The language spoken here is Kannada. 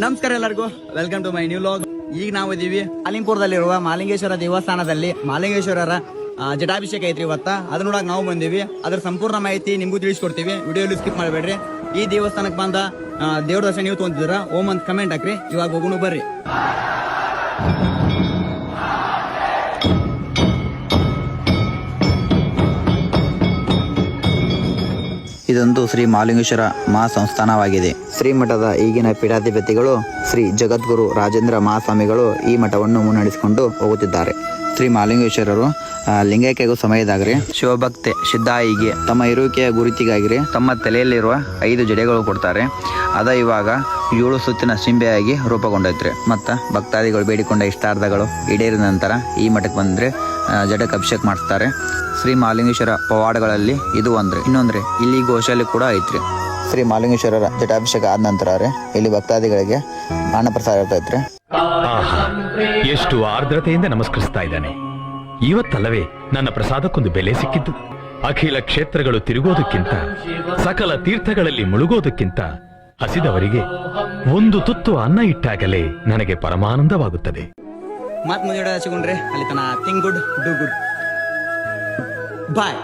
ನಮಸ್ಕಾರ ಎಲ್ಲರಿಗೂ. Welcome to my new vlog ಈಗ ನಾವು ಇದೀವಿ ಅಲಿಂಪುರದಲ್ಲಿರುವ ಮಾಲಿಂಗೇಶ್ವರ ದೇವಸ್ಥಾನದಲ್ಲಿ ಮಾಲಿಂಗೇಶ್ವರರ ಜಟಾಭಿಷೇಕ ಐತ್ರಿ ಇವತ್ತ. ಅದನ್ನ ನೋಡಕ್ ನಾವು ಬಂದೀವಿ. ಅದ್ರ ಸಂಪೂರ್ಣ ಮಾಹಿತಿ ನಿಮ್ಗೂ ತಿಳಿಸ್ಕೊಡ್ತೀವಿ. ವಿಡಿಯೋಲಿ ಸ್ಕಿಪ್ ಮಾಡಬೇಡ್ರಿ. ಈ ದೇವಸ್ಥಾನಕ್ಕೆ ಬಂದ ದೇವ್ರ ದರ್ಶನ ನೀವು ತೊಗೊಂತಿದ್ರ ಓಮ್ ಅಂತ ಕಮೆಂಟ್ ಹಾಕ್ರಿ. ಇವಾಗ ಹೋಗುನು ಬರ್ರಿ. ಇದೊಂದು ಶ್ರೀ ಮಾಲಿಂಗೇಶ್ವರ ಮಹಾಸಂಸ್ಥಾನವಾಗಿದೆ. ಶ್ರೀಮಠದ ಈಗಿನ ಪೀಠಾಧಿಪತಿಗಳು ಶ್ರೀ ಜಗದ್ಗುರು ರಾಜೇಂದ್ರ ಮಹಾಸ್ವಾಮಿಗಳು ಈ ಮಠವನ್ನು ಮುನ್ನಡೆಸಿಕೊಂಡು ಹೋಗುತ್ತಿದ್ದಾರೆ. ಶ್ರೀ ಮಾಲಿಂಗೇಶ್ವರರು ಲಿಂಗೈಕ್ಯಗೂ ಸಮಯದಾಗ್ರಿ. ಶಿವಭಕ್ತೆ ಸಿದ್ಧಾಯಿಗೆ ತಮ್ಮ ಇರುವಿಕೆಯ ಗುರುತಿಗಾಗಿರಿ. ತಮ್ಮ ತಲೆಯಲ್ಲಿರುವ ಐದು ಜಡೆಗಳು ಕೊಡ್ತಾರೆ. ಅದ ಇವಾಗ ಏಳು ಸುತ್ತಿನ ಸಿಂಬೆಯಾಗಿ ರೂಪುಗೊಂಡೈತ್ರಿ ಮತ್ತ ಭಕ್ತಾದಿಗಳು ಬೇಡಿಕೊಂಡ ಇಷ್ಟಾರ್ಧಗಳು ಈಡೇರಿದ ನಂತರ ಈ ಮಠಕ್ಕೆ ಬಂದ್ರೆ ಜಡಕ್ಕೆ ಅಭಿಷೇಕ ಮಾಡಿಸ್ತಾರೆ. ಶ್ರೀ ಮಾಲಿಂಗೇಶ್ವರ ಪವಾಡಗಳಲ್ಲಿ ಇದು ಒಂದ್ರೆ. ಇನ್ನೊಂದ್ರೆ, ಇಲ್ಲಿ ಗೋಶಾಲೆ ಕೂಡ ಐತ್ರಿ. ಶ್ರೀ ಮಾಲಿಂಗೇಶ್ವರರ ಜಟಾಭಿಷೇಕ ಆದ ನಂತರ ಇಲ್ಲಿ ಭಕ್ತಾದಿಗಳಿಗೆ ಪ್ರಸಾದ ಇರ್ತೈತ್ರಿ ಎಷ್ಟು ಆರ್ದ್ರತೆಯಿಂದ ನಮಸ್ಕರಿಸ್ತಾ ಇದ್ದಾನೆ. ಇವತ್ತಲ್ಲವೇ ನನ್ನ ಪ್ರಸಾದಕ್ಕೊಂದು ಬೆಲೆ ಸಿಕ್ಕಿದ್ದು. ಅಖಿಲ ಕ್ಷೇತ್ರಗಳು ತಿರುಗೋದಕ್ಕಿಂತ, ಸಕಲ ತೀರ್ಥಗಳಲ್ಲಿ ಮುಳುಗೋದಕ್ಕಿಂತ ಹಸಿದವರಿಗೆ ಒಂದು ತುತ್ತು ಅನ್ನ ಇಟ್ಟಾಗಲೇ ನನಗೆ ಪರಮಾನಂದವಾಗುತ್ತದೆ. ಮತ್ ಮುಂದೆ ಸಿಗೊಂಡ್ರಿ ಅಲ್ಲಿ ತನ ಗುಡ್ ಡೂ ಗುಡ್ ಬಾಯ್.